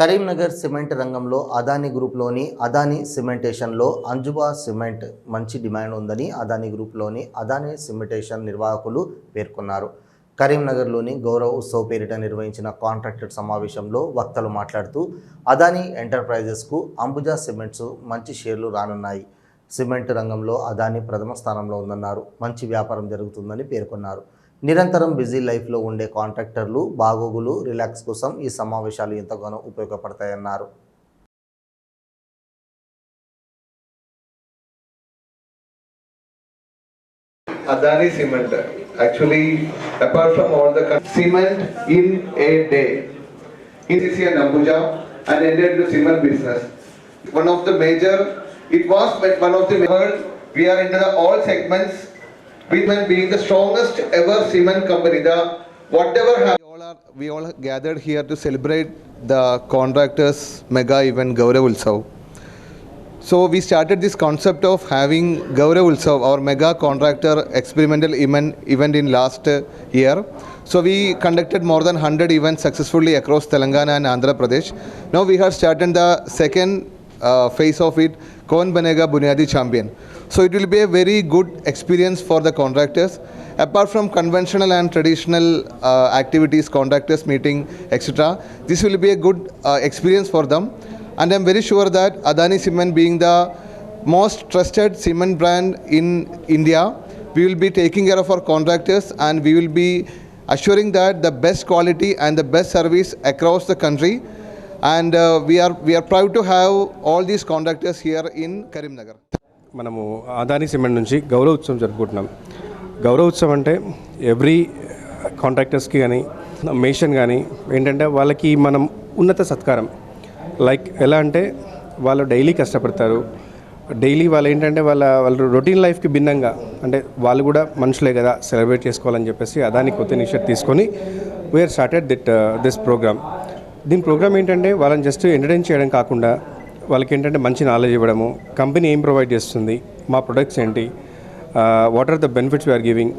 Karimnagar cement రంగంలో అదానీ గ్రూప్లోని అదానీ సిమెంటేషన్లో అంజుబా సిమెంట్ మంచి డిమాండ్ ఉందని అదానీ గ్రూప్లోని అదానీ సిమెంటేషన్ నిర్వాహకులు పేర్కొన్నారు. కరీంనగర్లోని గౌరవ్ ఉత్సవ్ పేరిట నిర్వహించిన కాంట్రాక్టర్ సమావేశంలో వక్తలు మాట్లాడుతూ అదానీ ఎంటర్ప్రైజెస్కు అంబుజా సిమెంట్స్ మంచి షేర్లు రానున్నాయి. సిమెంట్ రంగంలో అదానీ ప్రథమ స్థానంలో ఉందన్నారు. మంచి వ్యాపారం జరుగుతుందని పేర్కొన్నారు. నిరంతరం బిజీ లైఫ్లో ఉండే కాంట్రాక్టర్లు బాగోగులు రిలాక్స్ కోసం ఈ సమావేశాలు ఎంతగానో ఉపయోగపడతాయన్నారు Adani Cement. Actually, apart from all the co- cement in a day, in this year Nambuja and entered into cement business. One of the major, it was but one of the world. We are into the all segments. Women being the strongest ever cement company. The whatever happened. We all are we all gathered here to celebrate the contractors mega event Gaurav Utsav. So we started this concept of having Gaurav Utsav, our mega contractor experimental event, event in last year. So we conducted more than 100 events successfully across Telangana and Andhra Pradesh. Now we have started the second uh, phase of it, Kaun Banega Bunyadi Champion. So it will be a very good experience for the contractors. Apart from conventional and traditional uh, activities, contractors meeting, etc., this will be a good uh, experience for them and I'm very sure that Adani Cement being the most trusted cement brand in India, we will be taking care of our contractors and we will be assuring that the best quality and the best service across the country and uh, we proud to have all these contractors here in Karimnagar మనము Adani cement నుంచి గౌరవ ఉత్సవం జరుపుకుంటున్నాం. గౌరవ ఉత్సవం అంటే every కాంట్రాక్టర్స్కి కానీ మేషన్ కానీ ఏంటంటే వాళ్ళకి మనం ఉన్నత సత్కారం. లైక్ ఎలా అంటే వాళ్ళు డైలీ కష్టపడతారు. డైలీ వాళ్ళు ఏంటంటే వాళ్ళ వాళ్ళ రొటీన్ లైఫ్కి భిన్నంగా అంటే వాళ్ళు కూడా మనుషులే కదా సెలబ్రేట్ చేసుకోవాలని చెప్పేసి అదాని కొత్త ఇనిషియేట్ తీసుకొని we are started it this program దీని ప్రోగ్రామ్ ఏంటంటే వాళ్ళని జస్ట్ ఎంటర్టైన్ చేయడం కాకుండా వాళ్ళకి ఏంటంటే మంచి నాలెడ్జ్ ఇవ్వడము కంపెనీ ఏం ప్రొవైడ్ చేస్తుంది మా ప్రొడక్ట్స్ ఏంటి what are the benefits we are giving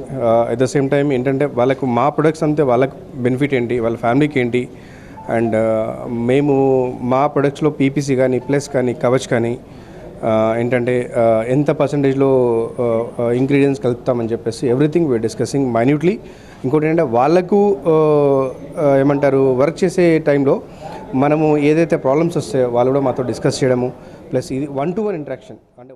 at the same time ఏంటంటే వాళ్ళకు మా ప్రొడక్ట్స్ అంతే వాళ్ళకి బెనిఫిట్ ఏంటి వాళ్ళ ఫ్యామిలీకి ఏంటి అండ్ మేము మా ప్రొడక్ట్స్లో పీపీసీ కానీ ప్లస్ కానీ కవచ్ కానీ ఏంటంటే ఎంత పర్సంటేజ్లో ఇంగ్రీడియంట్స్ కలుపుతామని చెప్పేసి ఎవ్రీథింగ్ వీఆర్ డిస్కసింగ్ మైన్యూట్లీ ఇంకోటి ఏంటంటే వాళ్ళకు ఏమంటారు వర్క్ చేసే టైంలో మనము ఏదైతే ప్రాబ్లమ్స్ వస్తాయో వాళ్ళు కూడా మాతో డిస్కస్ చేయడము ప్లస్ ఇది వన్ టు వన్ ఇంట్రాక్షన్ అంటే